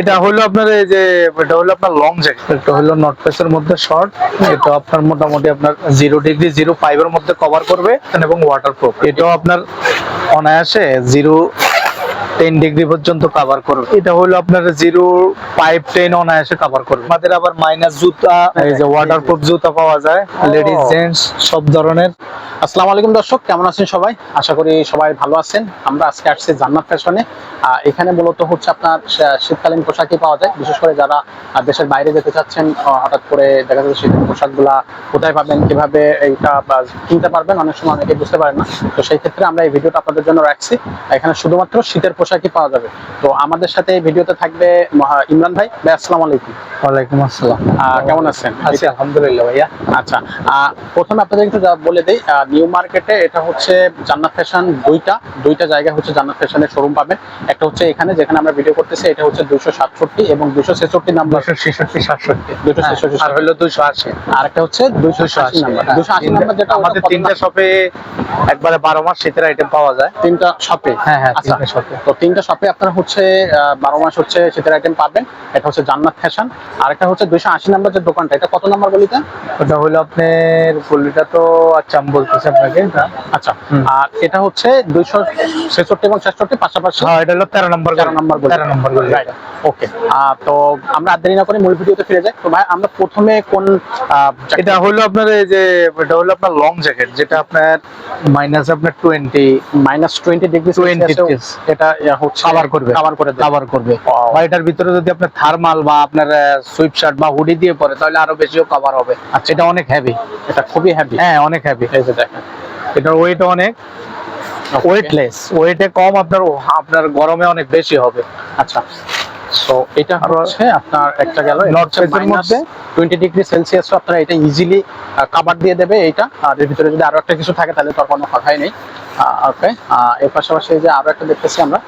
এটা হলো আপনার এই যে এটা হলো আপনার লং জ্যাকেট এটা হলো নট পেসের মধ্যে শর্ট এটা আপনার মোটামুটি আপনার জিরো ডিগ্রি জিরো ফাইভের মধ্যে কভার করবে এবং ওয়াটার প্রুফ এটাও আপনার অনায়াসে জিরো টেন ডিগ্রি পর্যন্ত কভার করবে। এটা হলো আপনার জিরো ফাইভ টেন অনায়াসে কভার করবে। আমাদের আবার মাইনাস জুতা এই যে ওয়াটার প্রুফ জুতা পাওয়া যায় লেডিস জেন্টস সব ধরনের। আসসালামু আলাইকুম দর্শক কেমন আছেন সবাই? আশা করি সবাই ভালো আছেন। আমরা আজকে আসছি জান্নাত ফ্যাশনে। এখানে মূলত হচ্ছে আপনার শীতকালীন পোশাকই পাওয়া যায়। বিশেষ করে যারা দেশের বাইরে যেতে চাচ্ছেন হঠাৎ করে দেখা যাচ্ছে শীতের পোশাকগুলা কোথায় পাবেন কীভাবে এইটা কিনতে পারবেন অনেক সময় অনেকে বুঝতে পারেন না। তো সেই ক্ষেত্রে আমরা এই ভিডিওটা আপনাদের জন্য রাখছি। এখানে শুধুমাত্র শীতের পোশাকই পাওয়া যাবে। তো আমাদের সাথে এই ভিডিওতে থাকবে ইমরান ভাই। ভাই আসসালামু আলাইকুম। ওয়ালাইকুম আসসালাম। কেমন আছেন? আছি আলহামদুলিল্লাহ ভাইয়া। আচ্ছা আহ, প্রথমে আপনাদের একটু বলে দিই নিউ মার্কেটে এটা হচ্ছে জান্নাত ফ্যাশন দুইটা দুইটা জায়গায় হচ্ছে জান্নাত ফ্যাশনের শোরুম পাবেন। একটা হচ্ছে এখানে যেখানে আমরা ভিডিও করতেছি এটা হচ্ছে দুশো সাতষট্টি এবং দুশো ছেষট্টি নাম্বার দুশো ছেষট্টি সাতষট্টি। দুশো ছেষট্টি আর হলো দুশো আশি। আর একটা হচ্ছে দুশো আশি নাম্বার দুশো আশি নাম্বার যেটা আমাদের তিনটা শপে একবারে বারো মাস শীতের আইটেম পাওয়া যায়। তিনটা শপে হ্যাঁ হ্যাঁ আচ্ছা তিনটা শপে তো তিনটা শপে আপনারা হচ্ছে বারো মাস হচ্ছে শীতের আইটেম পাবেন। এটা হচ্ছে জান্নাত ফ্যাশন। আর একটা হচ্ছে দুইশো আশি নাম্বার যে দোকানটা এটা কত নাম্বার বলিতে? ওটা হলো আপনার গলিটা তো আচ্ছা আমি বলতেছি। আপনাকে আচ্ছা আর এটা হচ্ছে দুইশো ছেষট্টি এবং ছেষট্টি পাশাপাশি? হ্যাঁ এটা হলো তেরো নম্বর তেরো নম্বর তেরো নম্বর ওকে তো আমরা আর দেরি না করে মূল ভিডিওতে ফিরে যাই। তো ভাই আমরা প্রথমে কোন এটা হলো আপনার এই যে এটা হলো আপনার লং জ্যাকেট যেটা আপনার মাইনাস আপনার twenty minus twenty degree 20 degrees। এটা হচ্ছে Cover করবে। কভার করে কভার করবে। বা এটার ভিতরে যদি আপনার থার্মাল বা আপনার সুইপ শার্ট বা হুডি দিয়ে পরে তাহলে আরও বেশিও কভার হবে। আচ্ছা। এটা অনেক হেভি এটা খুবই হেভি হ্যাঁ অনেক হেভি এই যে এটার ওয়েট অনেক। ওয়েটলেস ওয়েটে কম আপনার আপনার গরমে অনেক বেশি হবে। আচ্ছা। সো এটা হচ্ছে আপনার একটা গেল মধ্যে? টোয়েন্টি ডিগ্রি সেলসিয়াস আপনারা এটা ইজিলি কাভার দিয়ে দেবে এইটা। আর এর ভিতরে যদি আরও একটা কিছু থাকে তাহলে তো কোনো কথাই নেই। ওকে এর পাশাপাশি যে আরও একটা দেখতেছি আমরা।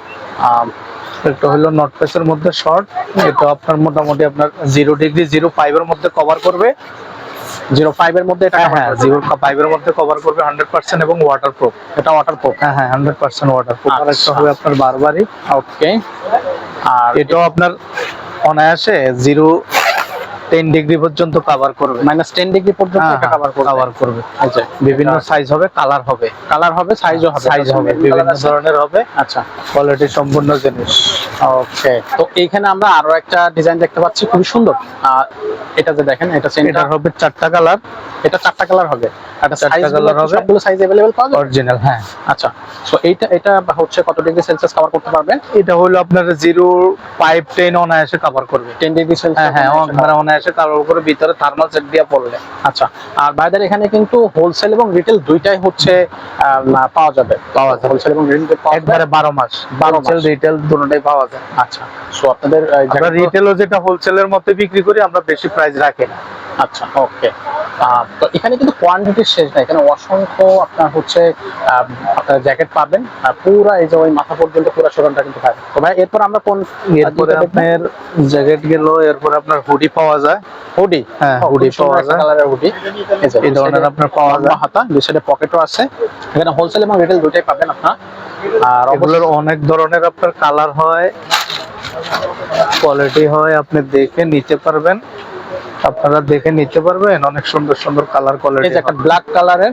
এটা হলো নট পেসের মধ্যে শর্ট এটা আপনার মোটামুটি আপনার জিরো ডিগ্রি জিরো ফাইভের মধ্যে কভার করবে। জিরো ফাইভ এর মধ্যে এটা হ্যাঁ জিরো হ্যাঁ এর জিরো ফাইভের মধ্যে কভার করবে হান্ড্রেড পার্সেন্ট এবং ওয়াটার প্রুফ এটা ওয়াটার প্রুফ হ্যাঁ হ্যাঁ হান্ড্রেড পার্সেন্ট ওয়াটার প্রুফ আর একটা আচ্ছা। হবে আপনার বারবারই ওকে আর এটাও আপনার অনায়াসে জিরো টেন ডিগ্রি পর্যন্ত কভার করবে মাইনাস টেন ডিগ্রি পর্যন্ত হ্যাঁ, এটা কভার করবে কভার করবে এই যে বিভিন্ন সাইজ হবে কালার হবে কালার হবে সাইজও হবে সাইজ হবে Colour বিভিন্ন আছে? ধরনের হবে আচ্ছা কোয়ালিটি সম্পূর্ণ জিনিস ওকে তো এইখানে আমরা আরো একটা ডিজাইন দেখতে পাচ্ছি খুবই সুন্দর আর এটা যে দেখেন এটা এটা সেন্টার হবে চারটা কালার এটা চারটা কালার হবে একটা চারটা সাইজ colour হবে। সবগুলো সাইজ अवेलेबल পাওয়া যাবে অরিজিনাল হ্যাঁ আচ্ছা সো এইটা এটা হচ্ছে কত ডিগ্রি সেলসিয়াস কভার করতে পারবেন এটা হলো আপনার জিরো ফাইভ টেন অনায়াসে কভার করবে 10 ডিগ্রি হ্যাঁ সেলসিয়াস হ্যাঁ একবার অনায়াসে তার উপরে ভিতরে থার্মাল সেট দিয়ে পড়লে। আচ্ছা আর ভাইদার এখানে কিন্তু হোলসেল এবং রিটেল দুইটাই হচ্ছে পাওয়া যাবে। পাওয়া যাবে। হোলসেল এবং রিটেল একবারে বারো মাস। 12 মাস। রিটেল দুটোটাই পাওয়া যায়। আচ্ছা সো আপনাদের আমরা রিটেলও যেটা হোলসেলের মধ্যে বিক্রি করি আমরা বেশি প্রাইস রাখি না। আচ্ছা ওকে তো এখানে কিন্তু কোয়ান্টিটির শেষ নাই। এখানে অসংখ্য আপনার হচ্ছে আপনার জ্যাকেট পাবেন। আর পুরো এই যে ওই মাথা পর্যন্ত পুরো শোরুমটা কিন্তু পাবেন। তো ভাই এরপর আমরা কোন এরপরে আপনার জ্যাকেট গেল এরপরে আপনার হুডি পাওয়া যায়। হুডি হ্যাঁ, হুডি পাওয়া যায়। কালারের হুডি এই ধরনের আপনার পাওয়া যায়। হাতা দুই সাইডে পকেটও আছে। এখানে হোলসেল এবং রিটেল দুটাই পাবেন আপনার। আর এগুলোর অনেক ধরনের আপনার কালার হয় কোয়ালিটি হয় আপনি দেখে নিতে পারবেন। আপনারা দেখে নিতে পারবেন অনেক সুন্দর সুন্দর কালার কোয়ালিটি যে একটা ব্ল্যাক কালারের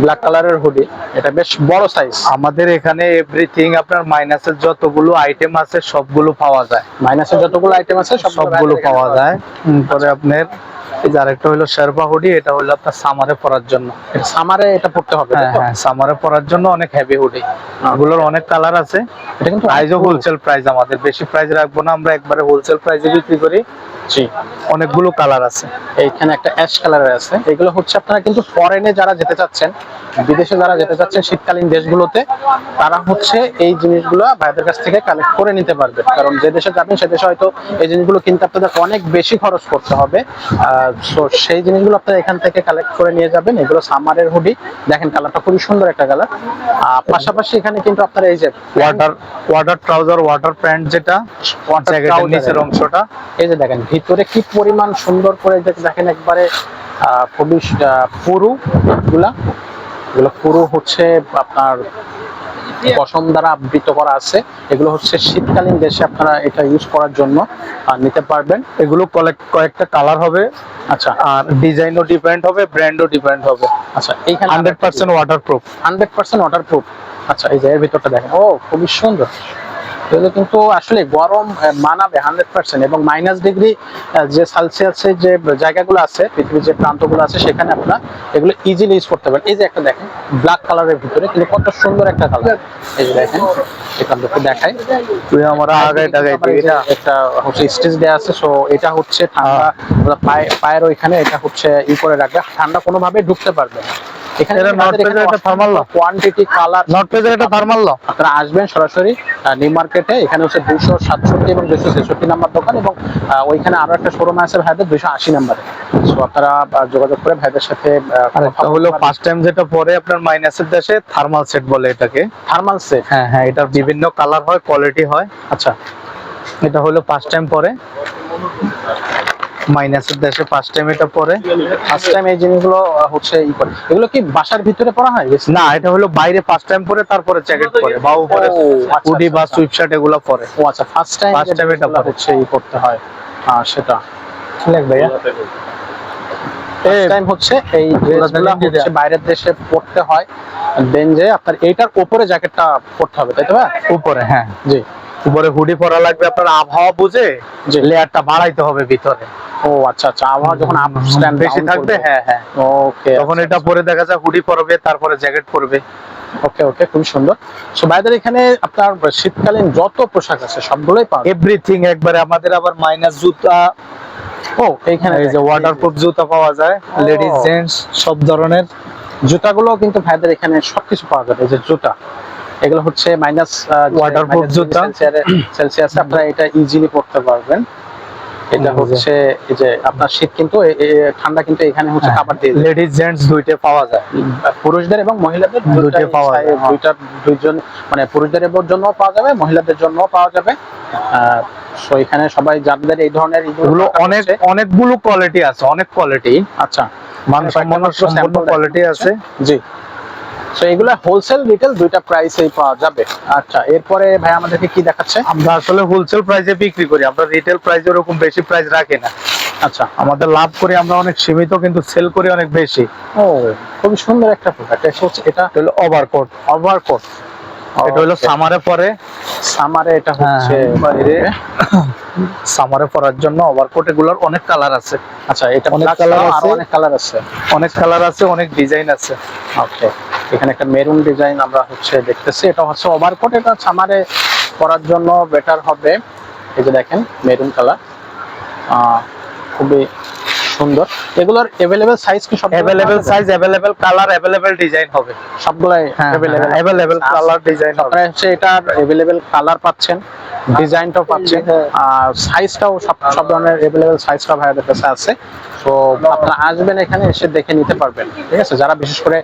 ব্ল্যাক কালারের হুডি এটা বেশ বড় সাইজ আমাদের এখানে এভরিথিং আপনার মাইনাসের যতগুলো আইটেম আছে সবগুলো পাওয়া যায়। মাইনাসের যতগুলো আইটেম আছে সবগুলো পাওয়া যায়। পরে আপনার এই যে আরেকটা হলো শেরপা হুডি এটা হলো আপনার সামারে পরার জন্য। সামারে এটা পড়তে হবে হ্যাঁ হ্যাঁ সামারে পরার জন্য অনেক হেভি হুডি এগুলোর অনেক কালার আছে। এটা কিন্তু প্রাইসও হোলসেল প্রাইস আমাদের। বেশি প্রাইস রাখব না আমরা একবারে হোলসেল প্রাইসে বিক্রি করি। জি। অনেকগুলো কালার আছে। এইখানে একটা অ্যাশ কালারের আছে। এগুলো হচ্ছে আপনারা কিন্তু ফরেনে যারা যেতে চাচ্ছেন বিদেশে যারা যেতে চাচ্ছেন শীতকালীন দেশগুলোতে তারা হচ্ছে এই জিনিসগুলো ভাইদের কাছ থেকে কালেক্ট করে নিতে পারবে। কারণ যে দেশে যাবেন সে দেশে হয়তো এই জিনিসগুলো কিনতে আপনাদের অনেক বেশি খরচ করতে হবে। তো সেই জিনিসগুলো আপনারা এখান থেকে কালেক্ট করে নিয়ে যাবেন। এগুলো সামারের হুডি দেখেন কালারটা খুবই সুন্দর একটা কালার আর পাশাপাশি এখানে কিন্তু আপনারা এই যে water water trouser water pant যেটা জ্যাকেটের নিচের অংশটা। এই যে দেখেন ভিতরে কি পরিমাণ সুন্দর করে দেখেন একবারে খুবই পুরু গুলা এগুলো পুরো হচ্ছে আপনার পশম দ্বারা আবৃত করা আছে। এগুলো হচ্ছে শীতকালীন দেশে আপনারা এটা ইউজ করার জন্য নিতে পারবেন। এগুলো কয়েক কয়েকটা কালার হবে আচ্ছা। আর ডিজাইনও ডিপেন্ড হবে ব্র্যান্ডও ডিপেন্ড হবে। আচ্ছা এইখানে hundred percent water proof hundred percent water proof আচ্ছা এই যে এর ভিতরটা দেখেন। ও খুবই সুন্দর। এগুলো কিন্তু আসলে গরম মানাবে হান্ড্রেড পার্সেন্ট এবং মাইনাস ডিগ্রি যে সেলসিয়াসের যে জায়গাগুলো আছে পৃথিবীর যে প্রান্তগুলো আছে সেখানে আপনারা এগুলো ইজিলি ইউজ করতে পারেন। এই যে একটা দেখেন ব্ল্যাক কালারের ভিতরে কিন্তু কত সুন্দর একটা কালার এই যে দেখেন এখান থেকে দেখাই। তুই আমার আবার এই একটা হচ্ছে স্টেজ দেয়া আছে সো এটা হচ্ছে ঠান্ডা পায়ে পায়ের ওইখানে এটা হচ্ছে ই করে রাখবে। ঠান্ডা কোনোভাবে ঢুকতে পারবে না। এখানে এটা lock? কোয়ান্টিটি কালার নট পেজের একটা থার্মাল ল। আপনারা আসবেন সরাসরি নিউ মার্কেটে এখানে হচ্ছে দুইশো সাতষট্টি এবং ছেষট্টি নাম্বার দোকান এবং ওইখানে আরও একটা শোরুম আছে ভাইদের দুইশো আশি নাম্বারে সো আপনারা যোগাযোগ করে ভাইদের সাথে হলো ফার্স্ট টাইম যেটা পরে আপনার মাইনাসের দেশে থার্মাল সেট বলে এটাকে। থার্মাল সেট হ্যাঁ হ্যাঁ এটার বিভিন্ন কালার হয় কোয়ালিটি হয়। আচ্ছা। এটা হলো ফার্স্ট টাইম পরে। মাইনাসের দেশে ফার্স্ট টাইম এটা পরে ফার্স্ট টাইম এই জিনিসগুলো হচ্ছে ই করে। এগুলো কি বাসার ভিতরে পড়া হয়? না এটা হলো বাইরে ফার্স্ট টাইম পরে তারপরে জ্যাকেট পরে বা উপরে ও, আচ্ছা, হুডি বা আচ্ছা। সুইপ শার্ট এগুলো পরে। ও আচ্ছা ফার্স্ট টাইম First time এটা হচ্ছে ই করতে হয়। আহ, সেটা। লেখ ভাইয়া? টাইম হচ্ছে এই ড্রেসগুলো হচ্ছে বাইরের দেশে পড়তে হয়। দেন যে আপনার এইটার উপরে জ্যাকেটটা পড়তে হবে তাই তো উপরে হ্যাঁ। জি। উপরে হুডি পরা লাগবে আপনার আবহাওয়া বুঝে জি। লেয়ারটা বাড়াইতে হবে ভিতরে। ও আচ্ছা আচ্ছা আবহাওয়া যখন আপ স্ট্যান্ড বেশি থাকবে? হ্যাঁ হ্যাঁ। ওকে তখন এটা পরে দেখা যায় হুডি পরবে তারপরে জ্যাকেট পরবে। ওকে ওকে খুবই সুন্দর। সো ভাইদের এখানে আপনার শীতকালীন যত পোশাক আছে সবগুলোই যায়। এভরিথিং একবারে আমাদের আবার মাইনাস জুতা। ও এইখানে এই যে ওয়াটারপ্রুফ জুতা পাওয়া যায় লেডিস জেন্টস সব ধরনের। জুতাগুলো কিন্তু ভাইদের এখানে সবকিছু পাওয়া যাবে এই যে জুতা। এগুলো হচ্ছে মাইনাস Waterproof জুতা। সেলসিয়াসে আপনারা এটা ইজিলি পড়তে পারবেন এটা হচ্ছে এই যে আপনার শীত কিন্তু ঠান্ডা কিন্তু এখানে হচ্ছে হ্যাঁ। খাবার দিয়ে দেয়। লেডিস জেন্টস দুইটা পাওয়া যায় পুরুষদের এবং মহিলাদের দুইটাই দুইটাই পাওয়া যায়, হ্যাঁ। দুইটা দুইজন মানে পুরুষদের জন্য পাওয়া যাবে মহিলাদের জন্য পাওয়া যাবে সো এখানে সবাই যাদের এই ধরনের এগুলো অনেক অনেকগুলো কোয়ালিটি আছে অনেক কোয়ালিটি আচ্ছা মাত্র সম্পূর্ণ কোয়ালিটি আছে জি সো এগুলো হোলসেল রিটেল দুইটা প্রাইসেই পাওয়া যাবে। আচ্ছা এরপরে ভাই আমাদেরকে কি দেখাচ্ছে? আমরা আসলে হোলসেল প্রাইসে বিক্রি করি আমরা রিটেল প্রাইস ওরকম বেশি প্রাইস রাখি না। আচ্ছা। আমাদের লাভ করি আমরা অনেক সীমিত কিন্তু সেল করি অনেক বেশি। ও খুবই সুন্দর একটা প্রোডাক্ট এটা হচ্ছে এটা এটা হলো ওভারকোট ওভারকোট এটা হলো সামারে পরে। সামারে এটা হ্যাঁ, হচ্ছে বাইরে। সামারে পরার জন্য ওভারকোট এগুলোর অনেক কালার আছে। আচ্ছা এটা অনেক আরও আছে। অনেক কালার আছে। অনেক কালার আছে অনেক ডিজাইন আছে। ওকে এখানে একটা মেরুন ডিজাইন আমরা হচ্ছে দেখতেছি। এটা হচ্ছে ওভারকোট এটা সামারে পরার জন্য বেটার হবে। এই যে দেখেন মেরুন কালার খুবই সুন্দর। এগুলোর এভেলেবেল সাইজ কি সব available size available colour available design হবে। সবগুলাই অ্যাভেলেবেল অ্যাভেলেবেল কালার ডিজাইন হবে। আপনারা হচ্ছে এটার এভেলেবেল কালার পাচ্ছেন। ডিজাইনটাও পাচ্ছেন আর সাইজটাও সব সব ধরনের এভেলেবেল সাইজটা ভাইয়াদের কাছে আছে। তো আপনারা আসবেন এখানে এসে দেখে নিতে পারবেন। ঠিক আছে? যারা বিশেষ করে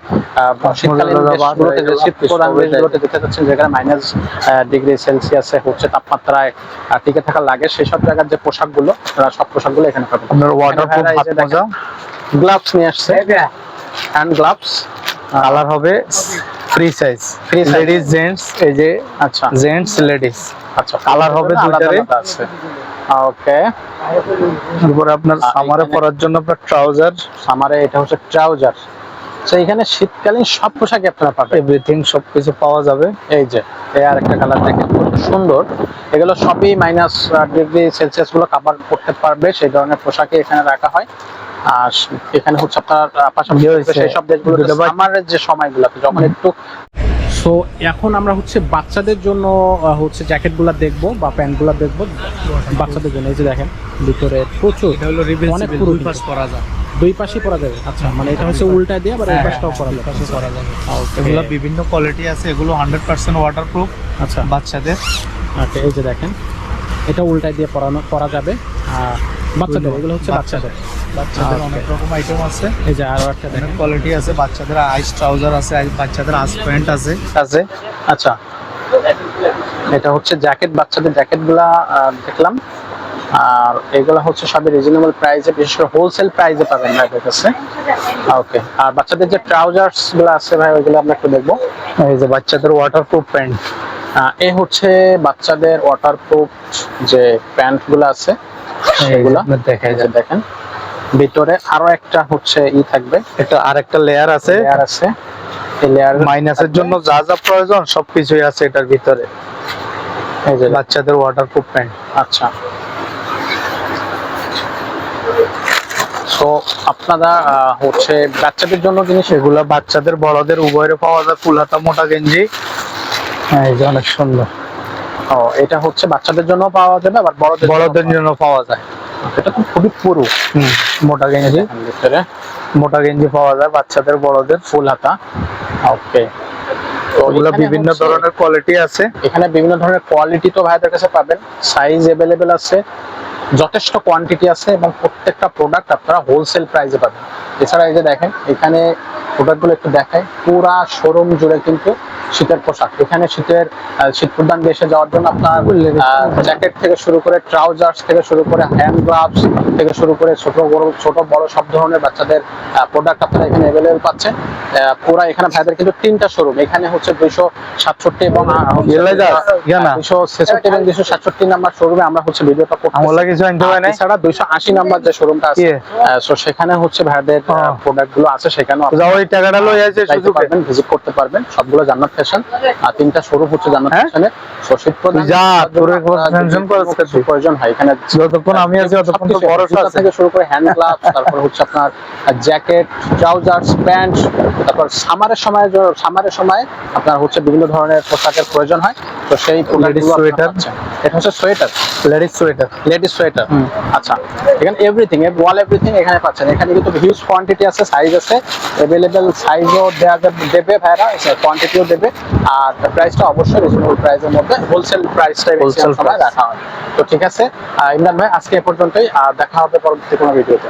শীতকালীন দেশগুলোতে যে শীত প্রধান দেশগুলোতে যেতে চাচ্ছেন যেখানে মাইনাস ডিগ্রি সেলসিয়াসে হচ্ছে তাপমাত্রায় টিকে থাকা লাগে সেই সব জায়গার যে পোশাকগুলো আপনারা সব পোশাকগুলো এখানে পাবেন। আপনার ওয়াটারপ্রুফ ভাইরা হাত মোজা? গ্লাভস নিয়ে আসছে। হ্যান্ড গ্লাভস কালার হবে free size. size। Ladies gents এই যে আচ্ছা। জেন্টস লেডিস আচ্ছা। Colour হবে দুইটারই। আছে। ওকে। তারপরে আপনার সামারে এখানে- পরার জন্য আপনার ট্রাউজার সামারে এটা হচ্ছে ট্রাউজার তো এখানে শীতকালীন সব পোশাকই আপনারা পাবেন। এভরিথিং সবকিছু পাওয়া যাবে। এই যে এই আর একটা কালার দেখেন খুব সুন্দর। এগুলো সবই মাইনাস ডিগ্রি সেলসিয়াসগুলো কাভার করতে পারবে। সেই ধরনের পোশাকই এখানে রাখা হয়। আর এখানে হচ্ছে আপনার পাশাপাশি ইয়ে সেই সব বা- সামারের যে সময়গুলোতে যখন একটু সো এখন আমরা হচ্ছে বাচ্চাদের জন্য হচ্ছে জ্যাকেটগুলো দেখব বা প্যান্টগুলো দেখব বাচ্চাদের জন্য। এই যে দেখেন ভিতরে প্রচুর এটা হলো অনেক পুরো কিন্তু। করা যায়। দুই পাশই পরা যাবে। আচ্ছা মানে এটা হচ্ছে উল্টা দিয়ে আবার এই হ্যাঁ, পাশটাও পরা যাবে। করা যাবে। এগুলো বিভিন্ন কোয়ালিটি আছে এগুলো হান্ড্রেড পার্সেন্ট ওয়াটারপ্রুফ আচ্ছা। বাচ্চাদের। ওকে এই যে দেখেন এটা উল্টায় দিয়ে পরানো পরা যাবে। আর বাচ্চাদের এগুলো হচ্ছে বাচ্চাদের। বাচ্চাদের অনেক রকম আইটেম আছে। এই যে আরও একটা দেখেন। কোয়ালিটি আছে বাচ্চাদের আইস ট্রাউজার আছে বাচ্চাদের আইস প্যান্ট আছে। আছে। আচ্ছা। এটা হচ্ছে জ্যাকেট বাচ্চাদের জ্যাকেটগুলা দেখলাম। আর এগুলো হচ্ছে সবই রিজনেবল প্রাইসে বিশেষ করে হোলসেল প্রাইসে পাবেন ভাইদের কাছে। ওকে আর বাচ্চাদের যে আছে ভাই ওইগুলো আমরা একটু দেখব। এই যে বাচ্চাদের ওয়াটারপ্রুফ প্যান্ট এই হচ্ছে বাচ্চাদের ওয়াটারপ্রুফ যে প্যান্টগুলো আছে সেগুলো। দেখা যে যায় দেখেন। ভিতরে আরও একটা হচ্ছে ই থাকবে। এটা আরেকটা লেয়ার আছে। লেয়ার আছে। এই লেয়ার মাইনাসের জন্য যা যা প্রয়োজন সবকিছুই আছে এটার ভিতরে। এই যে বাচ্চাদের ওয়াটারপ্রুফ প্যান্ট আচ্ছা। সো আপনারা আহ, হচ্ছে বাচ্চাদের জন্য জিনিস এগুলা বাচ্চাদের বড়দের উভয়ের পাওয়া যায়। ফুল হাতা মোটা গেঞ্জি। হ্যাঁ এই যে অনেক সুন্দর। ও এটা হচ্ছে বাচ্চাদের জন্য পাওয়া যাবে আবার বড়দের বড়দের জন্য পাওয়া যায়। এটা তো খুবই পুরো। মোটা গেঞ্জি। ভিতরে। মোটা গেঞ্জি পাওয়া যায় বাচ্চাদের বড়দের ফুল হাতা। ওকে। ওগুলো বিভিন্ন ধরনের কোয়ালিটি আছে। এখানে বিভিন্ন ধরনের কোয়ালিটি তো ভাইদের কাছে পাবেন। সাইজ অ্যাভেলেবেল আছে যথেষ্ট কোয়ান্টিটি আছে এবং প্রত্যেকটা প্রোডাক্ট আপনারা হোলসেল প্রাইসে পাবেন। এছাড়া এই যে দেখেন এখানে প্রোডাক্টগুলো একটু দেখায় পুরা শোরুম জুড়ে কিন্তু শীতের পোশাক। এখানে শীতের শীত প্রদান দেশে যাওয়ার জন্য আপনার জ্যাকেট থেকে শুরু করে ট্রাউজার্স থেকে শুরু করে হ্যান্ড গ্লাভস থেকে শুরু করে ছোট বড় ছোট বড় সব ধরনের বাচ্চাদের প্রোডাক্ট আপনারা এখানে অ্যাভেলেবেল পাচ্ছেন। পুরা এখানে ভাইদের কিন্তু তিনটা শোরুম এখানে হচ্ছে দুইশো সাতষট্টি এবং গেলে যা, জানা। দুইশো ছেষট্টি এবং দুইশো সাতষট্টি নাম্বার শোরুমে আমরা হচ্ছে ভিডিওটা এছাড়া দুইশো আশি নাম্বার যে শোরুমটা আছে ইয়ে। সেখানে হচ্ছে ভাইদের। প্রোডাক্টগুলো আছে সেখানেও ওই টাকাটা লই আছে সুযোগে। ভিজিট করতে পারবেন। সবগুলো জান্নাত ফ্যাশন আর তিনটা শোরুম হচ্ছে জান্নাত? ফ্যাশনে সো শীত প্রধান যা, তোর প্রয়োজন হয় এখানে যতক্ষণ আমি আছি ততক্ষণ তো আছে থেকে শুরু করে হ্যান্ড গ্লাভস তারপর হচ্ছে আপনার জ্যাকেট ট্রাউজার্স প্যান্ট তারপর সামারের সময় সামারের সময় আপনার হচ্ছে বিভিন্ন ধরনের পোশাকের প্রয়োজন হয়। তো সেই প্রোডাক্টগুলো sweater। এটা হচ্ছে sweater ladies sweater ladies sweater আচ্ছা এখানে এভরিথিং ওয়াল এভরিথিং এখানে পাচ্ছেন। এখানে কিন্তু হিউজ কোয়ান্টিটি আছে সাইজ আছে অ্যাভেলেবেল সাইজও দেওয়া যাবে- দেবে ভাইরা কোয়ান্টিটিও দেবে। আর প্রাইসটা অবশ্যই রিজনেবল প্রাইসের মধ্যে। হোলসেল প্রাইসটাই হোলসেল সময় price। রাখা হয়। তো ঠিক আছে ইমরান ভাই আজকে এ পর্যন্তই আর দেখা হবে পরবর্তী কোনো ভিডিওতে।